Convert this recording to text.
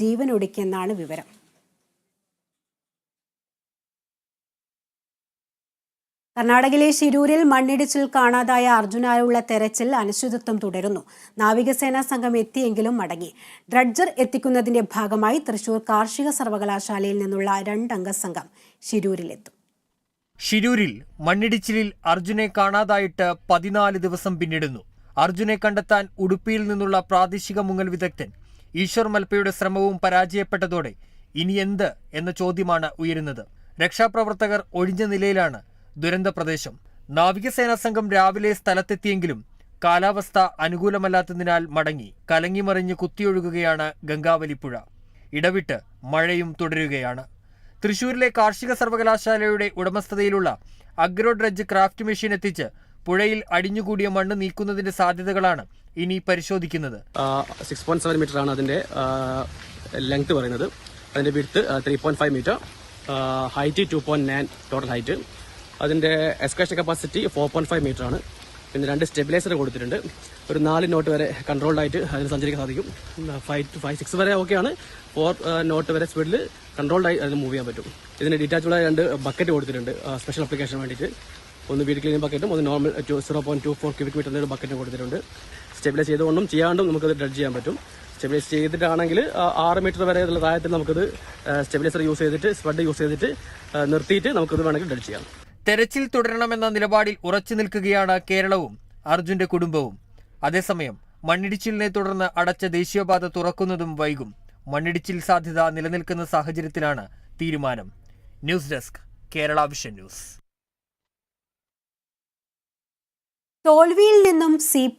ജീവനൊടുക്കിയെന്നാണ് വിവരം. കർണാടകയിലെ ശിരൂരിൽ മണ്ണിടിച്ചിൽ കാണാതായ അർജുനായുള്ള തെരച്ചിൽ അനിശ്ചിതത്വം തുടരുന്നു. നാവികസേനാ സംഘം എത്തിയെങ്കിലും മടങ്ങി. ഡ്രഡ്ജർ എത്തിക്കുന്നതിന്റെ ഭാഗമായി തൃശൂർ കാർഷിക സർവകലാശാലയിൽ നിന്നുള്ള രണ്ടംഗ സംഘം ശിരൂരിലെത്തും. ശിരൂരിൽ മണ്ണിടിച്ചിലിൽ അർജുനെ കാണാതായിട്ട് പതിനാല് ദിവസം പിന്നിടുന്നു. അർജുനെ കണ്ടെത്താൻ ഉടുപ്പിയിൽ നിന്നുള്ള പ്രാദേശിക മുങ്ങൽ വിദഗ്ധൻ ഈശ്വർ മൽപ്പയുടെ ശ്രമവും പരാജയപ്പെട്ടതോടെ ഇനി എന്ത് എന്ന ചോദ്യമാണ് ഉയരുന്നത്. രക്ഷാപ്രവർത്തകർ ഒഴിഞ്ഞ നിലയിലാണ് ദുരന്ത പ്രദേശം. നാവികസേനാ സംഘം രാവിലെ സ്ഥലത്തെത്തിയെങ്കിലും കാലാവസ്ഥ അനുകൂലമല്ലാത്തതിനാൽ മടങ്ങി കലങ്ങിമറിഞ്ഞ് കുത്തിയൊഴുകുകയാണ് ഗംഗാവലിപ്പുഴ. ഇടവിട്ട് മഴയും തുടരുകയാണ്. തൃശൂരിലെ കാർഷിക സർവകലാശാലയുടെ ഉടമസ്ഥതയിലുള്ള അഗ്രോ ഡ്രഡ്ജ് ക്രാഫ്റ്റ് മെഷീൻ എത്തിച്ച് പുഴയിൽ അടിഞ്ഞുകൂടിയ മണ്ണ് നീക്കുന്നതിന്റെ സാധ്യതകളാണ് ഇനി പരിശോധിക്കുന്നത്. സിക്സ് പോയിന്റ് സെവൻ മീറ്റർ ആണ് അതിന്റെ ലെങ്ത് പറയുന്നത്. അതിന്റെ width three point five metre height two point nine total height അതിന്റെ excavation capacity four point five metre ആണ്. പിന്നെ രണ്ട് സ്റ്റെബിലൈസർ കൊടുത്തിട്ടുണ്ട്. ഒരു നാല് നോട്ട് വരെ കൺട്രോൾഡ് ആയിട്ട് അതിന് സഞ്ചരിക്കാൻ സാധിക്കും. ഫൈവ് ടു ഫൈവ് സിക്സ് വരെ ഓക്കെയാണ് ഫോർ നോട്ട് വരെ സ്പീഡിൽ കൺട്രോൾഡ് ആയി അതിന് മൂവ് ചെയ്യാൻ പറ്റും. ഇതിന് ഡിറ്റാച്ചുള്ള രണ്ട് ബക്കറ്റ് കൊടുത്തിട്ടുണ്ട് സ്പെഷ്യൽ അപ്ലിക്കേഷന് വേണ്ടിയിട്ട്. ഒന്ന് വീട് ക്ലീനിങ് ബക്കറ്റും ഒന്ന് normal two zero point two four cubic metre ഒരു ബക്കറ്റും കൊടുത്തിട്ടുണ്ട്. സ്റ്റെബിലൈസ് ചെയ്തുകൊണ്ടും ചെയ്യാണ്ടും നമുക്കത് ഡ്രഡ്ജ് ചെയ്യാൻ പറ്റും. സ്റ്റെബിലൈസ് ചെയ്തിട്ടാണെങ്കിൽ ആറ് മീറ്റർ വരെ ഉള്ള താഴത്തിൽ നമുക്കത് സ്റ്റെബിലൈസർ യൂസ് ചെയ്തിട്ട് സ്പഡ് യൂസ് ചെയ്തിട്ട് നിർത്തിയിട്ട് നമുക്കത് വേണമെങ്കിൽ ഡ്രഡ്ജ് ചെയ്യാം. തെരച്ചിൽ തുടരണമെന്ന നിലപാടിൽ ഉറച്ചു നിൽക്കുകയാണ് കേരളവും അർജുന്റെ കുടുംബവും. അതേസമയം മണ്ണിടിച്ചിലിനെ തുടർന്ന് അടച്ച ദേശീയപാത തുറക്കുന്നതും വൈകും. മണ്ണിടിച്ചിൽ സാധ്യത നിലനിൽക്കുന്ന സാഹചര്യത്തിലാണ് തീരുമാനം. News desk Kerala vision news. തോൽവിയിൽ നിന്നും സി